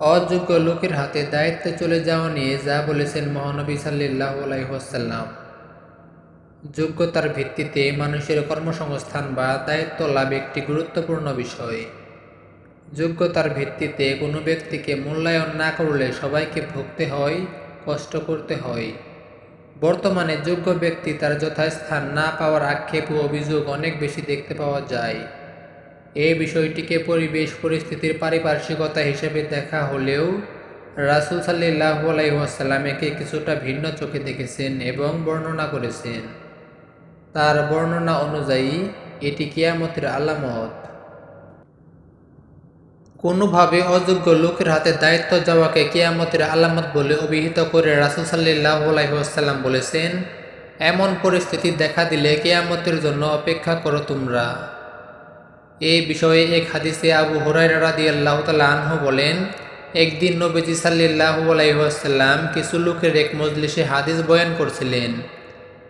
অযোগ্য লোকের হাতে দায়িত্ব চলে যাওয়া নিয়ে যা বলেছেন মহানবী সাল্লাহ আলাইসাল্লাম যোগ্যতার ভিত্তিতে মানুষের কর্মসংস্থান বা দায়িত্ব লাভ একটি গুরুত্বপূর্ণ বিষয়। যোগ্যতার ভিত্তিতে কোনো ব্যক্তিকে মূল্যায়ন না করলে সবাইকে ভুগতে হয়, কষ্ট করতে হয়। বর্তমানে যোগ্য ব্যক্তি তার যথাস্থান না পাওয়ার আক্ষেপ ও অভিযোগ অনেক বেশি দেখতে পাওয়া যায়। এই বিষয়টিকে পরিবেশ পরিস্থিতির পারিপার্শ্বিকতা হিসেবে দেখা হলেও রাসুল সাল্লাহ আলাইসাল্লাম একে কিছুটা ভিন্ন চোখে দেখেছেন এবং বর্ণনা করেছেন। তার বর্ণনা অনুযায়ী, এটি কিয়ামতের আলামত। কোনোভাবে অযোগ্য লোকের হাতে দায়িত্ব যাওয়াকে কিয়ামতের আলামত বলে অভিহিত করে রাসুল সাল্লাহ আলাইসাল্লাম বলেছেন, এমন পরিস্থিতি দেখা দিলে কেয়ামতের জন্য অপেক্ষা করো তোমরা। এই বিষয়ে এক হাদিসে আবু হরাই রাদি আল্লাহ আনহু বলেন, একদিন নবীজি সাল্লাহ আলাইসাল্লাম কিছু লোকের এক মজলিসে হাদিস বয়ান করছিলেন।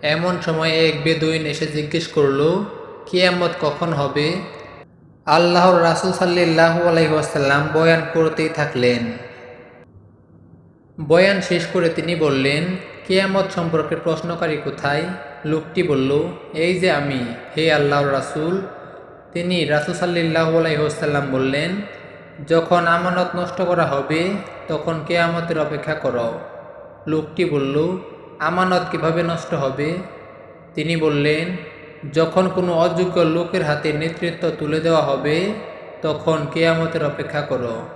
এমন সময় এক বেদুইন এসে জিজ্ঞেস করল, কিয়ামত কখন হবে? আল্লাহর রাসুল সাল্লাহ আলাইসাল্লাম বয়ান করতেই থাকলেন। বয়ান শেষ করে তিনি বললেন, কেয়ামত সম্পর্কে প্রশ্নকারী কোথায়? লোকটি বলল, এই যে আমি, হে আল্লাহর রাসুল তিনি রাসুল সাল্লাহ আলাইসাল্লাম বললেন, যখন আমানত নষ্ট করা হবে, তখন কেয়ামতের অপেক্ষা করো। লোকটি বলল, আমানত কীভাবে নষ্ট হবে? তিনি বললেন, যখন কোনো অযোগ্য লোকের হাতে নেতৃত্ব তুলে দেওয়া হবে, তখন কেয়ামতের অপেক্ষা করো।